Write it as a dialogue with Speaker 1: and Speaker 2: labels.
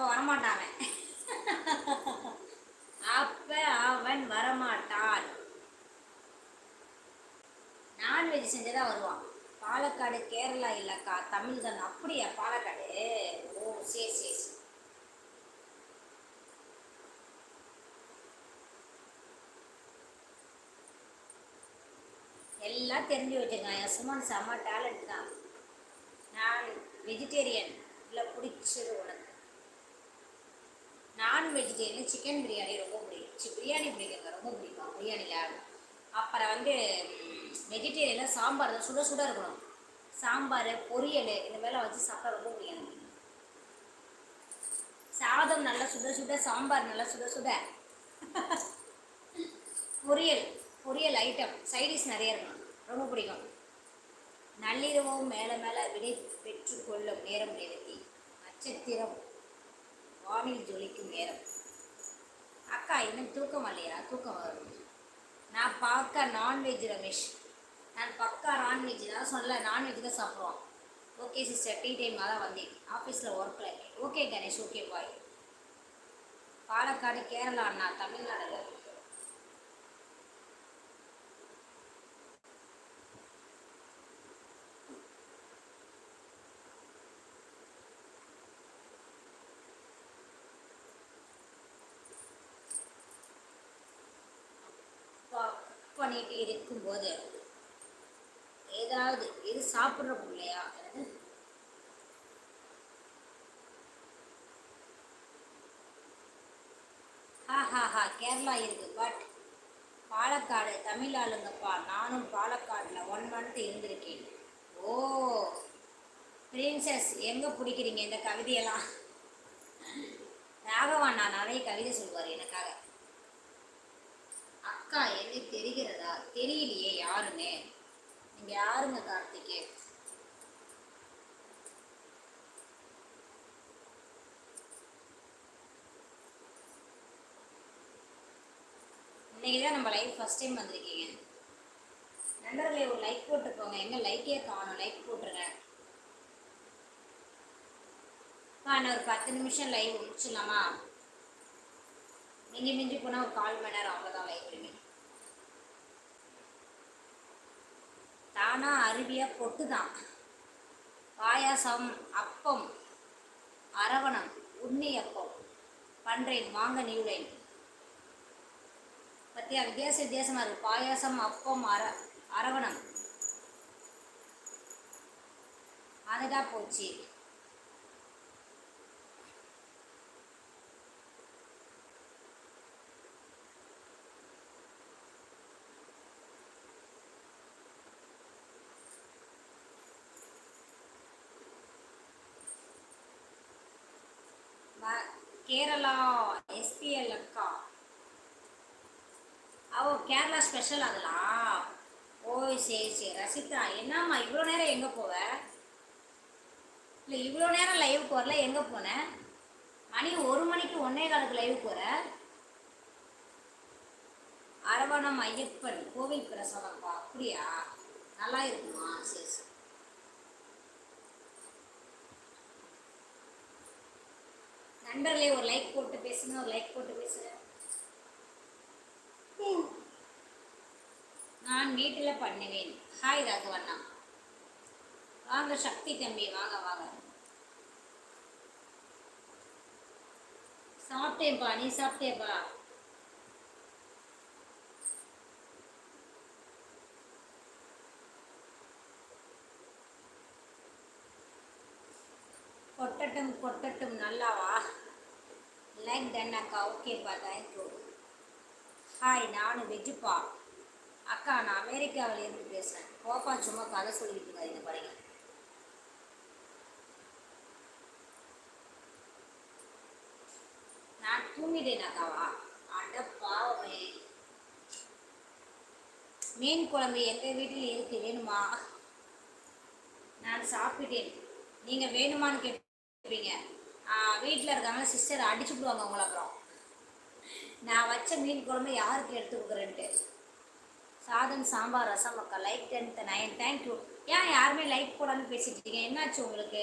Speaker 1: அப்போ வரமாட்டான் அப்ப அவன் வரமாட்டான். நான்வெஜ் செஞ்சுதான் வருவான். பாலக்காடு கேரளா இல்லக்கா தமிழ் தான் அப்படியா பாலக்காடு? ஓ சரி சரி சரி. எல்லாம் தெரிஞ்சு வச்சுருக்கான். யசுமான் செம்ம டேலண்ட் தான். நான் வெஜிடேரியன் இல்லை பிடிச்சது நான் வெஜிடேரியன் சிக்கன் பிரியாணி ரொம்ப பிடிக்கும். பிரியாணி பிடிக்குங்க ரொம்ப பிடிக்கும். பிரியாணியில் அப்புறம் வந்து வெஜிடேரியனில் சாம்பார் தான் சுட சுட இருக்கணும். சாம்பார் பொரியல் இந்த மாதிரிலாம் வச்சு சாப்பிட்டா ரொம்ப பிடிக்கும் எனக்கு. சாதம் நல்லா சுட சுட சாம்பார் நல்லா சுட சுட. பொரியல் பொரியல் ஐட்டம் சைடிஷ் நிறைய இருக்கணும். ரொம்ப பிடிக்கும். நள்ளிரவும் மேலே மேலே விடை பெற்றுக்கொள்ளும் நேரம் நிறுத்தி நட்சத்திரம். வானில் ஜொலிக்கும் நேரம். அக்கா இன்னும் தூக்கம் இல்லையா தூக்கம் வரும். நான் பார்க்க நான்வெஜ் ரமேஷ். நான் பக்கா நான்வெஜ் தான் சொல்ல நான்வெஜ் தான் சாப்பிடுவோம் ஓகே சிஸ்டர் டீ டைம் தான் வந்தேன். ஆஃபீஸில் ஒர்க்கில் okay Ganesh okay bye Palakkad Kerala அண்ணா தமிழ்நாடுல பண்ணிட்டு இருக்கும்போது ஏதாவது இது சாப்பிட்ற பிள்ளையா ஹா ஹா ஹா கேரளா இருக்கு பட் பாலக்காடு தமிழ் ஆளுங்கப்பா நானும் பாலக்காடில் ஒன் மந்த் இருந்திருக்கேன். ஓ பிரின்சஸ் எங்கே பிடிக்கிறீங்க இந்த கவிதையெல்லாம்? ராகவான் நான் நிறைய கவிதை சொல்வார் எனக்காக. அக்கா எது தெரிகிறதா? தெரியலையே யாருன்னு நீங்க யாருங்க கார்த்திகே? இன்னைக்கு தான் நம்ம லைஃப் ஃபர்ஸ்ட் டைம் வந்திருக்கீங்க. நண்பர்களே ஒரு லைக் போட்டு போங்க எங்க லைக்கே காணும்? லைக் போட்டுருங்க. அக்கா, ஒரு பத்து நிமிஷம் லைவ் முடிச்சிடலாமா? மிஞ்சி மிஞ்சி போனால் ஒரு கால் மணி நேரம் அவ்வளோதான் லைவ் தானா அருவியாக பொட்டு தான் பாயாசம் அப்பம் அரவணம் உண்ணி அப்பம் பண்றேன் வாங்க நியூலைன் பற்றியா வித்தியாச வித்தியாசமாக இருக்குது பாயாசம் அப்பம் அர அரவணம். அதுதான் போச்சு. கேரளா எஸ்பிஎல் அக்கா. ஓ கேரளா ஸ்பெஷல் அதெல்லாம் ஓ சரி சரி. ரசிதா என்னம்மா இவ்வளோ நேரம் எங்கே போவ? இல்லை இவ்வளோ நேரம் லைவுக்கு வரல எங்கே போனேன் மணி ஒரு மணிக்கு ஒன்னே காலுக்கு லைவ் போகிற அரவணம் ஐயப்பன் கோவில் பிரசவம்ப்பா அப்படியா? நல்லா இருக்குமா? சரி சரி. நண்பர்களே ஒரு லைக் போட்டு பேசுங்க ஒரு லைக் போட்டு பேசுங்க. நான் வீட்டில் பண்ணுவேன். ஹாய் ராகவண்ணா. வாங்க சக்தி தம்பி வாங்க வாங்க. சாப்பிட்டேன்ப்பா நீ சாப்பிட்டேப்பா கொட்டட்டும் கொட்டட்டும் நல்லாவா? லைக் டன் அக்கா ஓகேப்பா தேங்க்யூ ஹாய் நான் வெஜ்ஜுப்பா அக்கா நான் அமெரிக்காவில் இருந்து பேசுகிறேன் போப்பா சும்மா கதை சொல்லிட்டு இருக்காதீங்க படிங்க நான் தூங்கிட்டேன் அக்காவா அட பாவமே. மீன் குழம்பு எங்கள் வீட்டில் இருக்கு வேணுமா நான் சாப்பிட்டேன். நீங்கள் வேணுமான்னு கேட்டு கேட்பீங்க வீட்டில் இருக்காங்க சிஸ்டர் அடிச்சு விடுவாங்க உங்களை அப்புறம். நான் வச்ச மீன் குழம்பு யாருக்கு எடுத்து கொடுக்குறேன்ட்டு? சாதம் சாம்பார் ரசம் அக்கா லைக் டென்த் நைன் தேங்க்யூ ஏன் யாருமே லைக் போடாமல் பேசிட்டு இருக்கீங்க? என்னாச்சு உங்களுக்கு?